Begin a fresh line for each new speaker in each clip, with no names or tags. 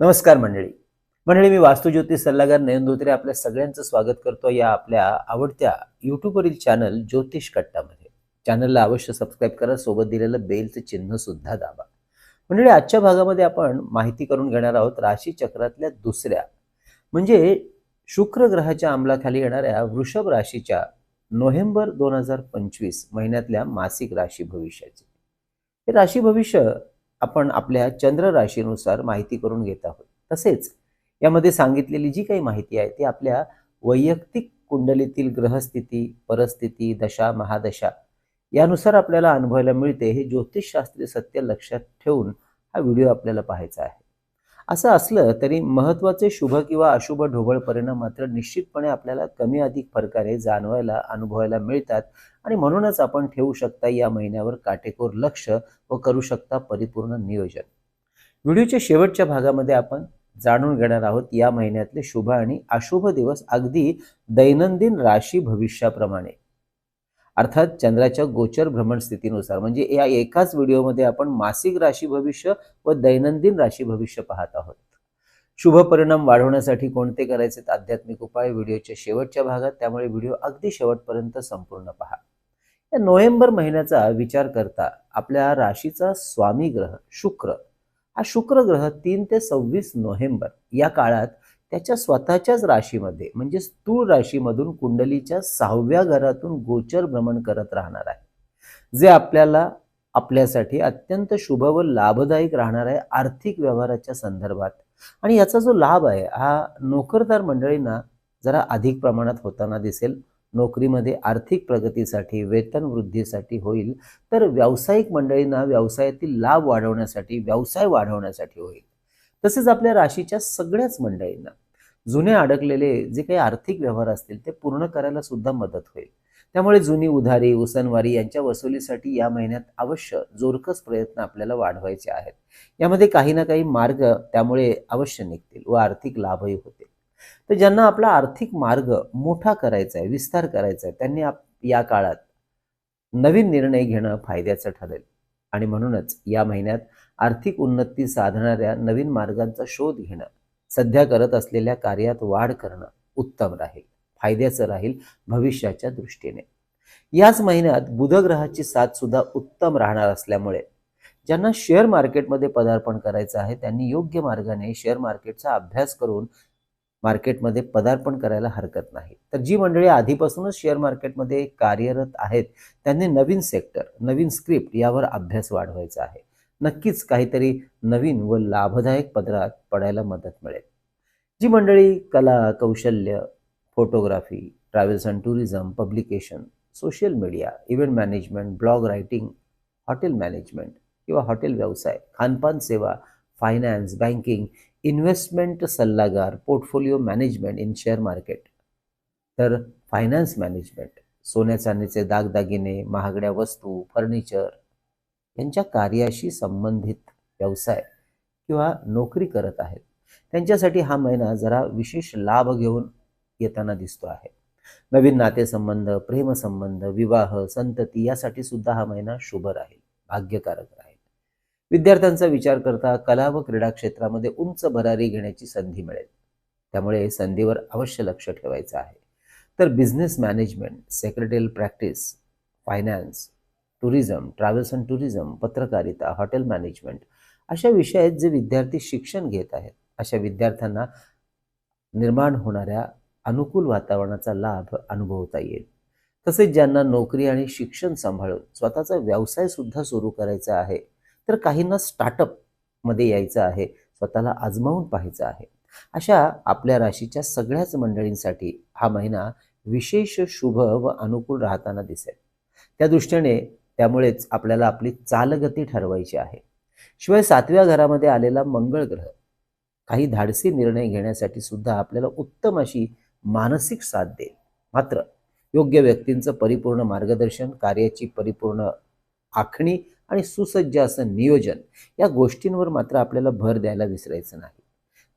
नमस्कार मंडळी. मंडळी मी वास्तुज्योतिष सल्लागार नयन धोत्रे आपल्या सगळ्यांचं स्वागत करतो या आपल्या आवडत्या युट्यूबवरील चॅनल ज्योतिष कट्टामध्ये. चॅनलला अवश्य सबस्क्राईब करा सोबत दिलेलं बेलचं चिन्ह सुद्धा दाबा. मंडळी आजच्या भागामध्ये आपण माहिती करून घेणार आहोत राशी चक्रातल्या दुसऱ्या म्हणजे शुक्र ग्रहाच्या अंमलाखाली येणाऱ्या वृषभ राशीच्या नोव्हेंबर दोन हजार पंचवीस महिन्यातल्या मासिक राशी भविष्याचे. हे राशी भविष्य आपण आपल्या चंद्र राशीनुसार माहिती करून घेत आहोत. तसेच यामध्ये सांगितलेली जी काही माहिती आहे ती आपल्या वैयक्तिक कुंडलीतील ग्रहस्थिती परिस्थिती दशा महादशा यानुसार आपल्याला अनुभवायला मिळते हे ज्योतिषशास्त्रीय सत्य लक्षात ठेवून हा व्हिडिओ आपल्याला पाहायचा आहे. असं असलं तरी महत्त्वाचे शुभ किंवा अशुभ ढोबळ परिणाम मात्र निश्चितपणे आपल्याला कमी अधिक प्रकारे जाणवायला अनुभवायला मिळतात. आणि म्हणूनच आपण ठेवू शकता या महिन्यावर काटेकोर लक्ष व करू शकता परिपूर्ण नियोजन. व्हिडिओच्या शेवटच्या भागामध्ये आपण जाणून घेणार आहोत या महिन्यातले शुभ आणि अशुभ दिवस अगदी दैनंदिन राशी भविष्याप्रमाणे. अर्थात चंद्राच्या गोचर भ्रमण स्थितीनुसार. म्हणजे या एकाच व्हिडिओमध्ये आपण मासिक राशी भविष्य व दैनंदिन राशी भविष्य पाहत आहोत. शुभ परिणाम वाढवण्यासाठी कोणते करायचे आध्यात्मिक उपाय? व्हिडिओच्या शेवटच्या भागात. त्यामुळे व्हिडिओ अगदी शेवटपर्यंत संपूर्ण पहा. या नोव्हेंबर महिन्याचा विचार करता आपल्या राशीचा स्वामी ग्रह शुक्र. हा शुक्र ग्रह तीन ते सव्वीस नोव्हेंबर या काळात त्याच्या स्वतःच्याच राशीमध्ये म्हणजे स्थूळ राशीमधून कुंडलीच्या सहाव्या घरातून गोचर भ्रमण करत राहणार आहे. जे आपल्याला आपल्यासाठी अत्यंत शुभ व लाभदायक राहणार आहे आर्थिक व्यवहाराच्या संदर्भात. आणि याचा जो लाभ आहे हा नोकरदार मंडळींना जरा अधिक प्रमाणात होताना दिसेल. नोकरीमध्ये आर्थिक प्रगतीसाठी वेतन वृद्धीसाठी होईल. तर व्यावसायिक मंडळींना व्यवसायातील लाभ वाढवण्यासाठी व्यवसाय वाढवण्यासाठी होईल. तसेच आपल्या राशीच्या सगळ्याच मंडळींना. जुने अडकलेले जे काही आर्थिक व्यवहार असतील ते पूर्ण करायला सुद्धा मदत होईल. त्यामुळे जुनी उधारी उसनवारी यांच्या वसुलीसाठी या महिन्यात अवश्य जोरकस प्रयत्न आपल्याला वाढवायचे आहेत. यामध्ये काही ना काही मार्ग त्यामुळे अवश्य निघतील व आर्थिक लाभही होतील. तर ज्यांना आपला आर्थिक मार्ग मोठा करायचा आहे विस्तार करायचा आहे त्यांनी या काळात नवीन निर्णय घेणं फायद्याचं ठरेल. आणि म्हणूनच या महिन्यात आर्थिक उन्नती साधणाऱ्या नवीन मार्गांचा शोध घेणं सध्या करत असलेल्या कार्यात वाढ करणं उत्तम राहील फायद्याचं राहील भविष्याच्या दृष्टीने. याच महिन्यात बुधग्रहाची साथ सुद्धा उत्तम राहणार असल्यामुळे ज्यांना शेअर मार्केटमध्ये पदार्पण करायचं आहे त्यांनी योग्य मार्गाने शेअर मार्केटचा अभ्यास करून मार्केटमध्ये पदार्पण करायला हरकत नाही. तर जी मंडळी आधीपासूनच शेअर मार्केटमध्ये कार्यरत आहेत त्यांनी नवीन सेक्टर नवीन स्क्रिप्ट यावर अभ्यास वाढवायचा आहे. नक्कीच काहीतरी नवीन व लाभदायक पदरात पडायला मदत मिळेल. जी मंडळी कला कौशल्य photography travels and tourism publication social media event management blog writing hotel management किंवा हॉटेल व्यवसाय खानपान सेवा फायनान्स बँकिंग इन्व्हेस्टमेंट सल्लागार portfolio management in share market. तर फायनान्स मॅनेजमेंट सोन्या चांदीचे दागदागिने महागड्या वस्तू फर्निचर यांच्या कार्याशी संबंधित व्यवसाय किंवा नोकरी करत आहेत. त्यांच्यासाठी हा महिना जरा विशेष लाभ घेऊन येताना दिसतो आहे. नवीन नातेसंबंध प्रेमसंबंध विवाह संतती यासाठी सुद्धा हा महिना शुभ राहील भाग्यकारक राहील. विद्यार्थ्यांचा विचार करता कला व क्रीडा क्षेत्रामध्ये उंच भरारी घेण्याची संधी मिळेल. त्यामुळे संधीवर अवश्य लक्ष ठेवायचं आहे. तर business management secretary practice finance tourism travels and tourism पत्रकारिता हॉटेल मॅनेजमेंट अशा विषयात जे विद्यार्थी शिक्षण घेत आहेत अशा विद्यार्थ्यांना निर्माण होणाऱ्या अनुकूल वातावरणाचा लाभ अनुभवता येईल. तसेच ज्यांना नोकरी आणि शिक्षण सांभाळून स्वतःचा व्यवसाय सुद्धा सुरू करायचा आहे तर काहींना स्टार्टअपमध्ये यायचं आहे स्वतःला आजमावून पाहायचं आहे. अशा आपल्या राशीच्या सगळ्याच मंडळींसाठी हा महिना विशेष शुभ व अनुकूल राहताना दिसेल. त्या दृष्टीने त्यामुळेच आपल्याला आपली चालगती ठरवायची आहे. शिवाय सातव्या घरामध्ये आलेला मंगळ ग्रह काही धाडसी निर्णय घेण्यासाठी सुद्धा आपल्याला उत्तम अशी मानसिक साथ देईल. मात्र योग्य व्यक्तींचं परिपूर्ण मार्गदर्शन कार्याची परिपूर्ण आखणी आणि सुसज्ज असं नियोजन या गोष्टींवर मात्र आपल्याला भर द्यायला विसरायचं नाही.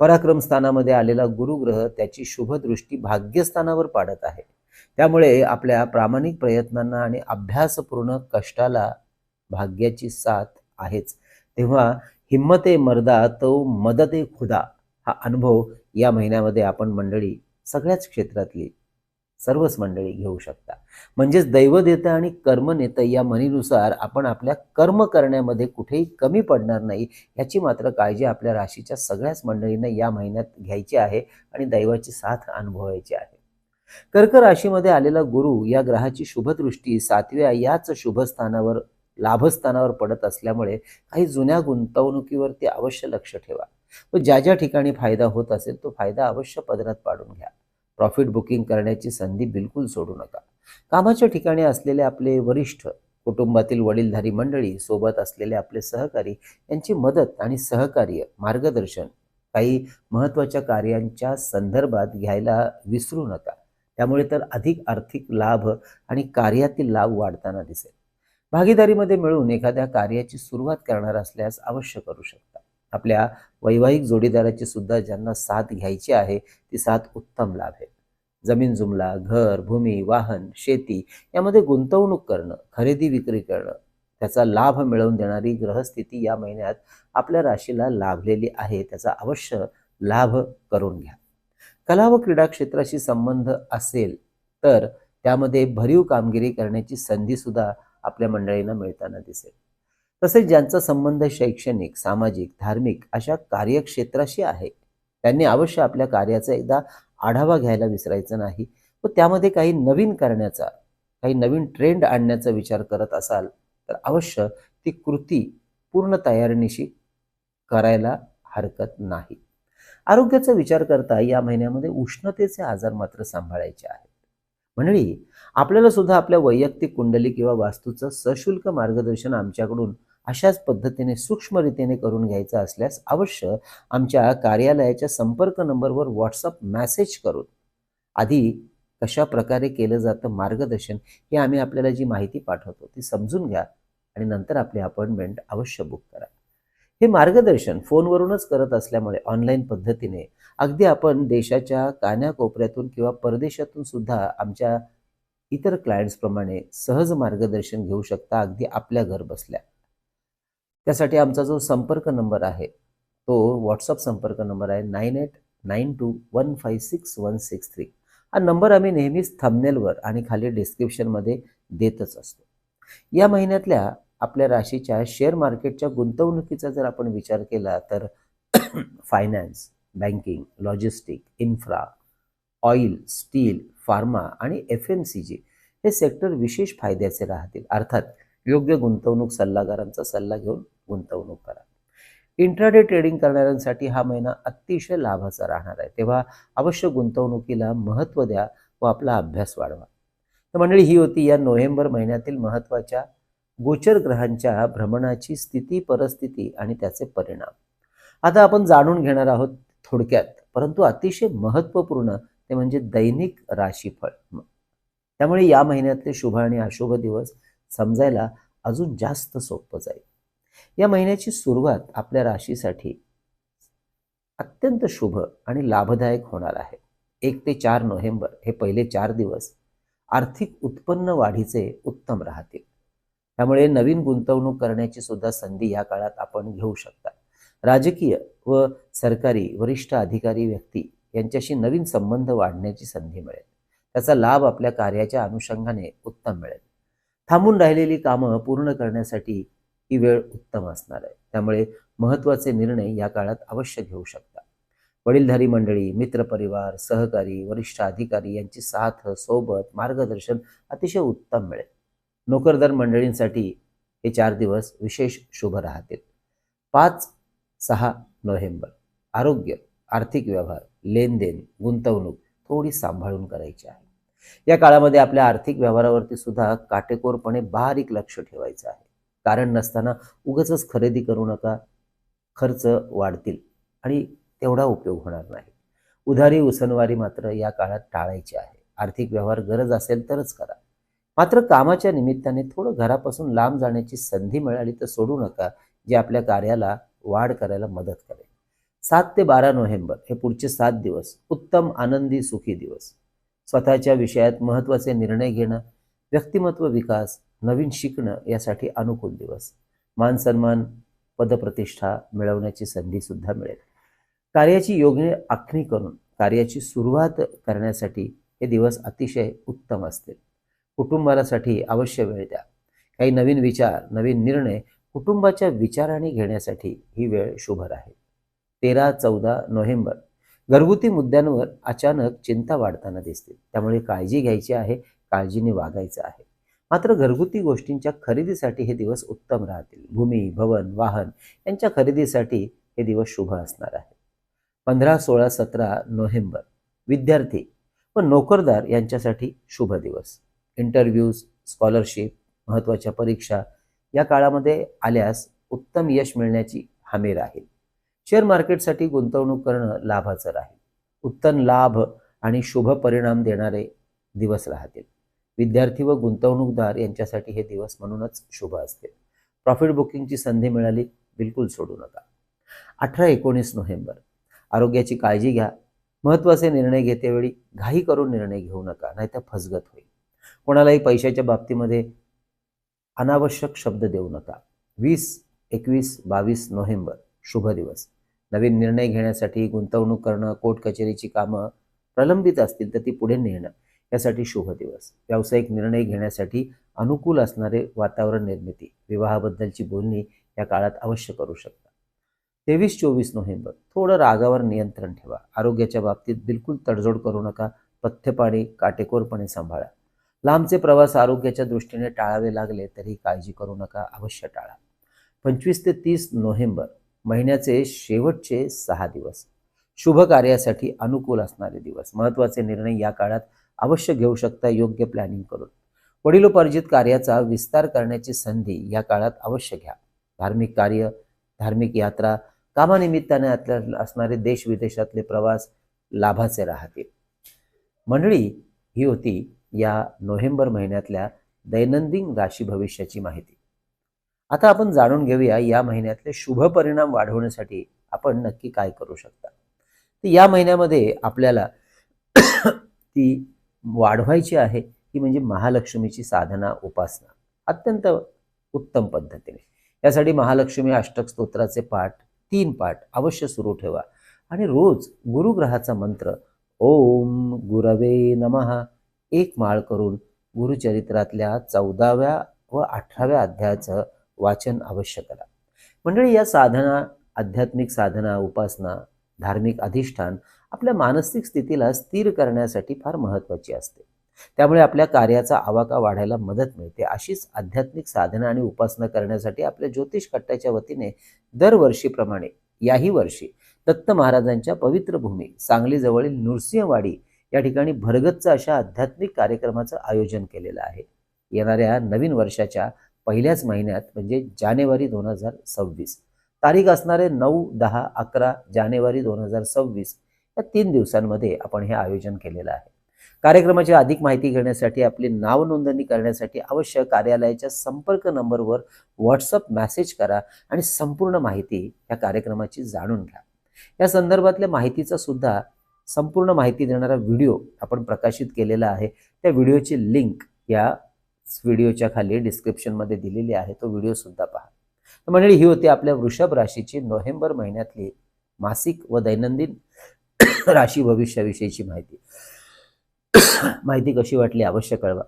पराक्रम स्थानामध्ये आलेला गुरुग्रह त्याची शुभदृष्टी भाग्यस्थानावर पाडत आहे. त्यामुळे आपल्या प्रामाणिक प्रयत्नांना आणि अभ्यासपूर्ण कष्टाला भाग्याची साथ आहेच. तेव्हा हिम्मत ए मर्दा तो मदते खुदा हा अनुभव या महिन्यामध्ये आपण मंडळी सगळ्याच क्षेत्रातली सर्वच मंडळी घेऊ शकता. म्हणजेच दैव देतं आणि कर्म नेतं या म्हणीनुसार आपण आपल्या कर्म करण्यामध्ये कुठेही कमी पडणार नाही याची मात्र काळजी आपल्या राशीच्या सगळ्याच मंडळींना या महिन्यात घ्यायची आहे आणि दैवाची साथ अनुभवायची आहे. कर्क राशीमध्ये आलेला गुरु या ग्रहाची शुभदृष्टी सातव्या याच शुभस्थानावर लाभस्थानावर पडत असल्यामुळे काही जुन्या गुंतवणुकीवरती अवश्य लक्ष ठेवा. व ज्या ज्या ठिकाणी फायदा होत असेल तो फायदा अवश्य पदरात पाडून घ्या. प्रॉफिट बुकिंग करण्याची संधी बिलकुल सोडू नका. कामाच्या ठिकाणी असलेले आपले वरिष्ठ कुटुंबातील वडीलधारी मंडळी सोबत असलेले आपले सहकारी यांची मदत आणि सहकार्य मार्गदर्शन काही महत्त्वाच्या कार्यांच्या संदर्भात घ्यायला विसरू नका. त्यामुळे तर अधिक आर्थिक लाभ आणि कार्यातील लाभ वाढताना दिसेल. भागीदारीमध्ये मिळून एखाद्या कार्याची सुरुवात करणार असल्यास अवश्य करू शकता. आपल्या वैवाहिक जोडीदाराची सुद्धा ज्यांना साथ घ्यायची आहे ती साथ उत्तम लाभेल जमीन जुमला घर भूमी वाहन शेती यामध्ये गुंतवणूक करणं खरेदी विक्री करणं त्याचा लाभ मिळवून देणारी ग्रहस्थिती या महिन्यात आपल्या राशीला लाभलेली आहे त्याचा अवश्य लाभ करून घ्या. कला व क्रीडा क्षेत्राशी संबंध असेल तर त्यामध्ये भरीव कामगिरी करण्याची संधी सुद्धा आपल्या मंडळींना मिळताना दिसेल. तसेच ज्यांचा संबंध शैक्षणिक सामाजिक धार्मिक अशा कार्यक्षेत्राशी आहे त्यांनी अवश्य आपल्या कार्याचा एकदा आढावा घ्यायला विसरायचं नाही व त्यामध्ये काही नवीन करण्याचा काही नवीन ट्रेंड आणण्याचा विचार करत असाल तर अवश्य ती कृती पूर्ण तयारीनिशी करायला हरकत नाही. आरोग्याचा विचार करता या महिन्यामध्ये उष्णतेचे आजार मात्र सांभाळायचे आहेत. मंडळी आपल्याला सुद्धा आपल्या वैयक्तिक कुंडली किंवा वास्तूचं सशुल्क मार्गदर्शन आमच्याकडून अशाच पद्धतीने सूक्ष्मरीतीने करून घ्यायचं असल्यास अवश्य आमच्या कार्यालयाच्या संपर्क नंबरवर व्हॉट्सअप मॅसेज करून आधी कशा प्रकारे केलं जातं मार्गदर्शन हे आम्ही आपल्याला जी माहिती पाठवतो ती समजून घ्या आणि नंतर आपली अपॉइंटमेंट अवश्य बुक करा. हे मार्गदर्शन फोनवरूनच करत असल्यामुळे ऑनलाईन पद्धतीने अगदी आपण देशाच्या कान्याकोपऱ्यातून किंवा परदेशातून सुद्धा आमच्या इतर क्लायंट्सप्रमाणे सहज मार्गदर्शन घेऊ शकता अगदी आपल्या घर बसल्या. त्यासाठी आमचा जो संपर्क नंबर आहे तो व्हॉट्सअप संपर्क नंबर आहे nine eight nine two one five six one six three. हा नंबर आम्ही नेहमीच थंबनेलवर आणि खाली डिस्क्रिप्शनमध्ये देतच असतो. या महिन्यातल्या आपल्या राशीच्या शेअर मार्केटच्या गुंतवणुकीचा जर आपण विचार केला तर finance banking logistic infra oil steel pharma आणि एफ एम सी जी हे सेक्टर विशेष फायद्याचे राहतील. अर्थात योग्य गुंतवणूक सल्लागारांचा सल्ला घेऊन गुंतवणूक करा. इंट्राडे ट्रेडिंग करणाऱ्यांसाठी हा महिना अतिशय लाभाचा राहणार आहे. तेव्हा अवश्य गुंतवणुकीला महत्त्व द्या व आपला अभ्यास वाढवा. तर मंडळी ही होती या नोव्हेंबर महिन्यातील महत्त्वाच्या गोचर ग्रहांच्या भ्रमणाची स्थिती परिस्थिती आणि त्याचे परिणाम. आता आपण जाणून घेणार आहोत थोडक्यात परंतु अतिशय महत्त्वपूर्ण ते म्हणजे दैनिक राशीफळ. त्यामुळे या महिन्यातले शुभ आणि अशुभ दिवस समजायला अजून जास्त सोपं जाईल. या महिन्याची सुरुवात आपल्या राशीसाठी अत्यंत शुभ आणि लाभदायक होणार आहे. एक ते चार नोव्हेंबर हे पहिले चार दिवस आर्थिक उत्पन्न वाढीचे उत्तम राहतील. त्यामुळे नवीन गुंतवणूक करण्याची सुद्धा संधी या काळात आपण घेऊ शकता. राजकीय व सरकारी वरिष्ठ अधिकारी व्यक्ती यांच्याशी नवीन संबंध वाढण्याची संधी मिळेल. त्याचा लाभ आपल्या कार्याच्या अनुषंगाने उत्तम मिळेल. थांबून राहिलेली कामं पूर्ण करण्यासाठी ही वेळ उत्तम असणार आहे. त्यामुळे महत्त्वाचे निर्णय या काळात अवश्य घेऊ शकता. वडीलधारी मंडळी मित्रपरिवार सहकारी वरिष्ठ अधिकारी यांची साथ सोबत मार्गदर्शन अतिशय उत्तम मिळेल. नोकरदार मंडळींसाठी हे चार दिवस विशेष शुभ राहतील. पाच सहा नोव्हेंबर आरोग्य आर्थिक व्यवहार लेनदेन गुंतवणूक थोडी सांभाळून करायची आहे. या काळामध्ये आपल्या आर्थिक व्यवहारावरती सुद्धा काटेकोरपणे बारीक लक्ष ठेवायचं आहे. कारण नसताना उगच खरेदी करू नका खर्च वाढतील आणि तेवढा उपयोग होणार नाही. उधारी उसनवारी मात्र या काळात टाळायची आहे. आर्थिक व्यवहार गरज असेल तरच करा. मात्र कामाच्या निमित्ताने थोडं घरापासून लांब जाण्याची संधी मिळाली तर सोडू नका जे आपल्या कार्याला वाढ करायला मदत करेल. सात ते बारा नोव्हेंबर हे पुढचे सात दिवस उत्तम आनंदी सुखी दिवस. स्वतःच्या विषयात महत्त्वाचे निर्णय घेणं व्यक्तिमत्व विकास नवीन शिकणं यासाठी अनुकूल दिवस. मान सन्मान पदप्रतिष्ठा मिळवण्याची संधी सुद्धा मिळेल. कार्याची योग्य आखणी करून कार्याची सुरुवात करण्यासाठी हे दिवस अतिशय उत्तम असतील. कुटुंबासाठी अवश्य वेळ द्या. काही नवीन विचार नवीन निर्णय कुटुंबाच्या विचाराने घेण्यासाठी ही वेळ शुभ राहील. तेरा चौदा नोव्हेंबर. घरगुती मुद्द्यांवर अचानक चिंता वाढताना दिसते. त्यामुळे काळजी घ्यायची आहे काळजीने वागायचं आहे. मात्र घरगुती गोष्टींच्या खरेदीसाठी हे दिवस उत्तम राहतील. भूमी भवन वाहन यांच्या खरेदीसाठी हे दिवस शुभ असणार आहे. पंधरा सोळा सतरा नोव्हेंबर. विद्यार्थी व नोकरदार यांच्यासाठी शुभ दिवस. इंटरव्ह्यूज स्कॉलरशिप महत्त्वाच्या परीक्षा या काळामध्ये आल्यास उत्तम यश मिळण्याची हमी राहील शेअर मार्केटसाठी गुंतवणूक करणं लाभाचं राहील. उत्तम लाभ आणि शुभ परिणाम देणारे दिवस राहतील. विद्यार्थी व गुंतवणूकदार यांच्यासाठी हे दिवस म्हणूनच शुभ असतील. प्रॉफिट बुकिंगची संधी मिळाली बिलकुल सोडू नका. अठरा एकोणीस नोव्हेंबर. आरोग्याची काळजी घ्या. महत्त्वाचे निर्णय घेतेवेळी घाई करून निर्णय घेऊ नका नाहीतर फसगत होईल. कोणालाही पैशाच्या बाबतीमध्ये अनावश्यक शब्द देऊ नका. वीस एकवीस बावीस नोव्हेंबर शुभ दिवस. नवीन निर्णय घेण्यासाठी गुंतवणूक करणं कोर्ट कचेरीची कामं प्रलंबित असतील तर ती पुढे नेणं यासाठी शुभ दिवस. व्यावसायिक निर्णय घेण्यासाठी अनुकूल असणारे वातावरण निर्मिती विवाहाबद्दलची बोलणी या काळात अवश्य करू शकता. तेवीस चोवीस नोव्हेंबर थोडं रागावर नियंत्रण ठेवा. आरोग्याच्या बाबतीत बिलकुल तडजोड करू नका. पथ्यपाणी काटेकोरपणे सांभाळा. लांबचे प्रवास आरोग्याच्या दृष्टीने टाळावे लागले तरी काळजी करू नका अवश्य टाळा. पंचवीस ते तीस नोव्हेंबर महिन्याचे शेवटचे सहा दिवस. शुभ कार्यासाठी अनुकूल असणारे दिवस. महत्त्वाचे निर्णय या काळात अवश्य घेऊ शकता योग्य प्लॅनिंग करून. वडिलोपार्जित कार्याचा विस्तार करण्याची संधी या काळात अवश्य घ्या. धार्मिक कार्य धार्मिक यात्रा कामानिमित्ताने असणारे देश विदेशातले प्रवास लाभाचे राहतील. मंडळी ही होती या नोव्हेंबर महिन्यातल्या दैनंदिन राशी भविष्याची माहिती. आता आपण जाणून घेऊया या महिन्यातले शुभ परिणाम वाढवण्यासाठी आपण नक्की काय करू शकता. तर या महिन्यामध्ये आपल्याला ती वाढवायची आहे ती म्हणजे महालक्ष्मीची साधना उपासना. अत्यंत उत्तम पद्धतीने. यासाठी महालक्ष्मी अष्टक स्तोत्राचे पाठ तीन पाठ अवश्य सुरू ठेवा. आणि रोज गुरुग्रहाचा मंत्र ओम गुरवे नमः एक माळ करून गुरुचरित्रातल्या चौदाव्या व अठराव्या अध्यायाचं वाचन अवश्य करा. मंडळी या साधना आध्यात्मिक साधना उपासना धार्मिक अधिष्ठान आपल्या मानसिक स्थितीला स्थिर करण्यासाठी फार महत्त्वाची असते. त्यामुळे आपल्या कार्याचा आवाका वाढायला मदत मिळते. अशीच आध्यात्मिक साधना आणि उपासना करण्यासाठी आपल्या ज्योतिष कट्ट्याच्या वतीने दरवर्षीप्रमाणे याही वर्षी दत्त महाराजांच्या पवित्र भूमी सांगलीजवळील नृसिंहवाडी या ठिकाणी भरगतचं अशा आध्यात्मिक कार्यक्रमाचं आयोजन केलेलं आहे. येणाऱ्या नवीन वर्षाच्या पहिल्याच महिन्यात म्हणजे जानेवारी दोन हजार सव्वीस. तारीख असणारे नऊ दहा अकरा जानेवारी दोन हजार सव्वीस या तीन दिवसांमध्ये आपण हे आयोजन केलेलं आहे. कार्यक्रमाची अधिक माहिती घेण्यासाठी आपली नाव नोंदणी करण्यासाठी अवश्य कार्यालयाच्या संपर्क नंबरवर व्हॉट्सअप मेसेज करा आणि संपूर्ण माहिती या कार्यक्रमाची जाणून घ्या. या संदर्भातल्या माहितीचा सुद्धा संपूर्ण माहिती देणारा व्हिडिओ आपण प्रकाशित केलेला आहे. त्या व्हिडिओची लिंक या व्हिडिओच्या खाली डिस्क्रिप्शनमध्ये दिलेली आहे. तो व्हिडिओ सुद्धा पहा. तर मंडळी ही होती आपल्या वृषभ राशीची नोव्हेंबर महिन्यातली मासिक व दैनंदिन राशी भविष्याविषयीची माहिती. माहिती कशी वाटली अवश्य कळवा.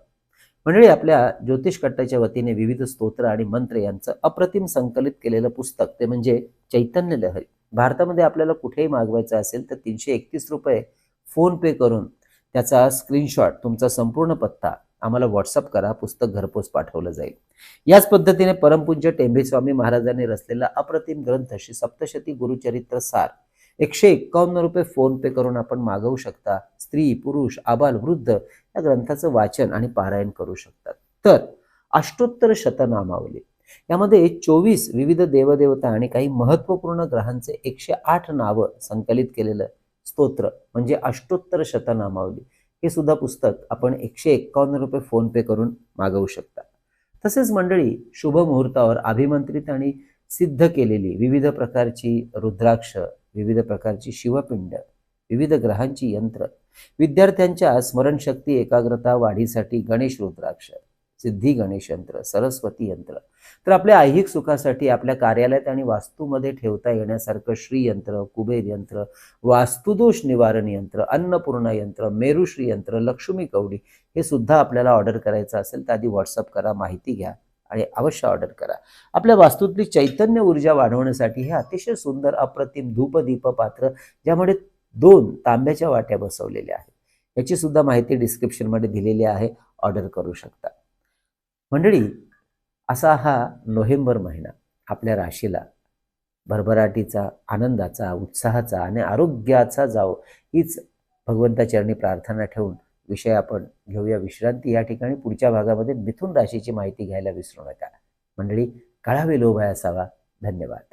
मंडळी आपल्या ज्योतिष कट्टाच्या वतीने विविध स्तोत्र आणि मंत्र यांचं अप्रतिम संकलित केलेलं पुस्तक ते म्हणजे चैतन्य लहरी. भारतामध्ये आपल्याला कुठेही मागवायचं असेल तर तीनशे एकतीस रुपये फोन पे करून त्याचा स्क्रीनशॉट तुमचा संपूर्ण पत्ता आम्हाला व्हॉट्सअप करा पुस्तक घरपोच पाठवलं जाईल. याच पद्धतीने परमपूज्य टेंभेस्वामी महाराजांनी रचलेला अप्रतिम ग्रंथ श्री सप्तशती गुरुचरित्र सार एकशे एक्कावन्न रुपये फोन पे करून आपण मागवू शकता. स्त्री पुरुष आबाल वृद्ध या ग्रंथाचं वाचन आणि पारायण करू शकतात. तर अष्टोत्तर शतनामावली. यामध्ये चोवीस विविध देवदेवता आणि काही महत्त्वपूर्ण ग्रहांचे एकशे आठ नावं संकलित केलेलं स्तोत्र म्हणजे अष्टोत्तर शतनामावली. हे सुद्धा पुस्तक आपण एकशे एक्कावन्न रुपये फोनपे करून मागवू शकता. तसेच मंडळी शुभ मुहूर्तावर अभिमंत्रित आणि सिद्ध केलेली विविध प्रकारची रुद्राक्ष विविध प्रकारची शिवपिंड विविध ग्रहांची यंत्र विद्यार्थ्यांच्या स्मरणशक्ती एकाग्रता वाढीसाठी गणेश रुद्राक्ष सिद्धी गणेश यंत्र सरस्वती यंत्र. तर आपल्या ऐहिक सुखासाठी आपल्या कार्यालयात आणि वास्तूमध्ये ठेवता येण्यासारखं श्रीयंत्र कुबेर यंत्र वास्तुदोष निवारण यंत्र अन्नपूर्णा यंत्र मेरुश्री यंत्र लक्ष्मी कवडी हे सुद्धा आपल्याला ऑर्डर करायचं असेल तर आधी व्हॉट्सअप करा माहिती घ्या आणि अवश्य ऑर्डर करा. आपल्या वास्तूतली चैतन्य ऊर्जा वाढवण्यासाठी हे अतिशय सुंदर अप्रतिम धूपदीप पात्र ज्यामध्ये दोन तांब्याच्या वाट्या बसवलेल्या आहेत. याची सुद्धा माहिती डिस्क्रिप्शनमध्ये दिलेली आहे. ऑर्डर करू शकता. मंडळी असा हा नोव्हेंबर महिना आपल्या राशीला भरभराटीचा आनंदाचा उत्साहाचा आणि आरोग्याचा जावो हीच भगवंताचरणी प्रार्थना ठेवून विषय आपण घेऊया. विश्रांती या ठिकाणी पुढच्या भागामध्ये मिथुन राशीची माहिती घ्यायला विसरू नका. मंडळी काळा लोभ असावा. धन्यवाद.